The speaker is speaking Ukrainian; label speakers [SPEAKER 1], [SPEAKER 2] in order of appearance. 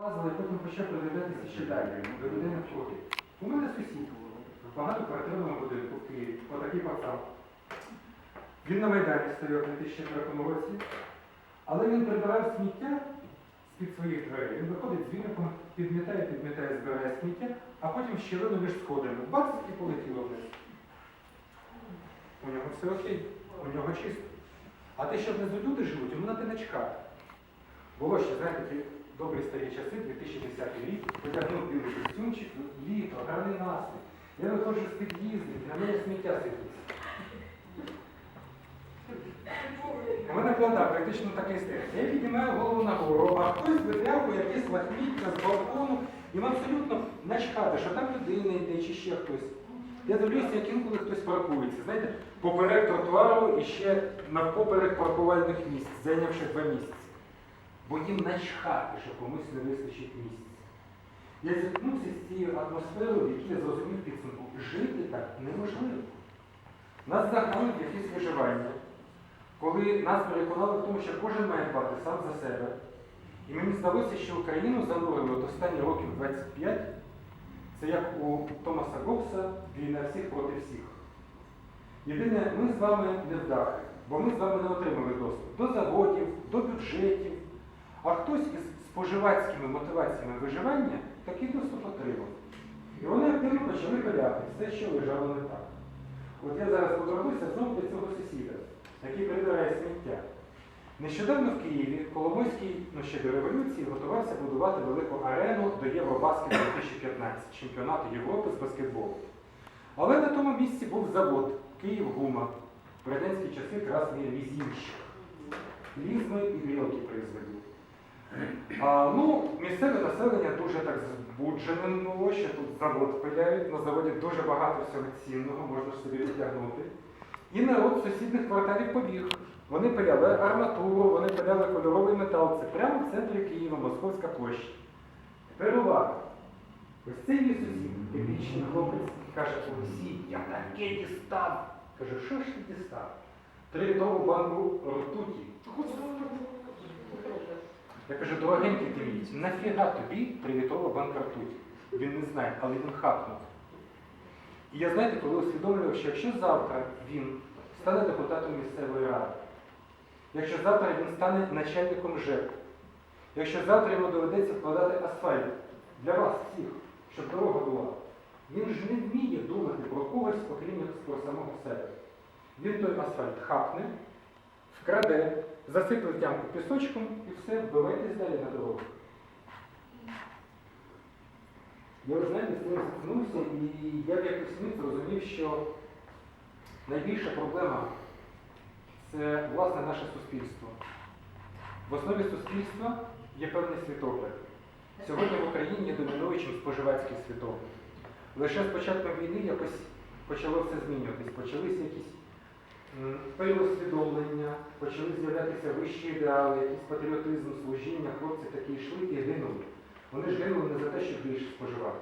[SPEAKER 1] Лазили, потім почав придивлятися ще далі, до людини входить. У мене сусід в багатоквартирному будинку в Києві, отакий пацан. Він на Майдані стояв у 2004 році, але він прибирав сміття з-під своїх дверей. Він виходить з віником, підмітає, підмітає, збирає сміття, а потім щілину між сходами. Бац і полетіло вниз. У нього все окей, у нього чисто. А те, що внизу люди живуть, йому на те. Було ще, знаєте, добрі старі часи, 2010 рік, потягнув білий костюмчик, літо, гарний настрій. Я виходжу з під'їзду, на мене сміття сипеться. У мене була практично така історія. Я піднімаю голову нагору, а хтось витряхує якесь лахміття з балкону, їм абсолютно начхати, що там людина йде чи ще хтось. Я дивлюся, як інколи хтось паркується. Знаєте, поперек тротуару і ще навпоперек паркувальних місць, зайнявши два місяці. Бо їм начхати, що комусь не вистачить місць. Я зіткнувся з цією атмосферою, в якій я зрозумів підсумку. Жити так неможливо. Нас загнали в якесь виживання, коли нас переконали в тому, що кожен має дбати сам за себе. І мені здалося, що Україну занурили от останні років 25, це як у Томаса Гоббса війна всіх проти всіх. Єдине, ми з вами не вдахи, бо ми з вами не отримали доступ до заводів, до бюджетів. А хтось із споживацькими мотиваціями виживання такий доступ отримав. І вони активно почали пиляти все, що лежало не так. От я зараз повернуся знову до цього сусіда, який прибирає сміття. Нещодавно в Києві Коломойський, ну ще до революції, готувався будувати велику арену до Євробаскет 2015, чемпіонату Європи з баскетболу. Але на тому місці був завод Київгума. В радянські часи красний різінщик. Лізми і грілки производив. А, ну, місцеве населення дуже так збуджене було, що тут завод пиляють, на заводі дуже багато всього цінного, можна ж собі відтягнути. І народ сусідних кварталів побіг. Вони пиляли арматуру, вони пиляли кольоровий метал. Це прямо в центрі Києва, Московська площа. Тепер увага. Ось цей мій сусід, епічний хлопець, каже, Олексій, я таке дістав. Каже, що ж ти дістав? Трилітрову банку ртуті. Я кажу, дорогенький мій, нафіга тобі трилітрова банка ртуті? Він не знає, але він хапнув. І я знаєте, коли усвідомлював, що якщо завтра він стане депутатом місцевої ради, якщо завтра він стане начальником ЖЕК, якщо завтра йому доведеться вкладати асфальт для вас всіх, щоб дорога була, він ж не вміє думати про когось, окрім про самого себе. Він той асфальт хапне, вкраде, засипле тямку пісочком і все, вбивайтесь далі на дорогу. Я ви знаєте, з цим зіткнувся, і я в якийсь мить зрозумів, що найбільша проблема це власне наше суспільство. В основі суспільства є певний світогляд. Сьогодні в Україні домінуючим споживацький світогляд. Лише з початком війни якось почало все змінюватись. Почалися якісь переосвідомлення, почали з'являтися вищі ідеали, якийсь патріотизм, служіння, хлопці такі йшли і гинули. Вони ж гинули не за те, щоб більше споживати.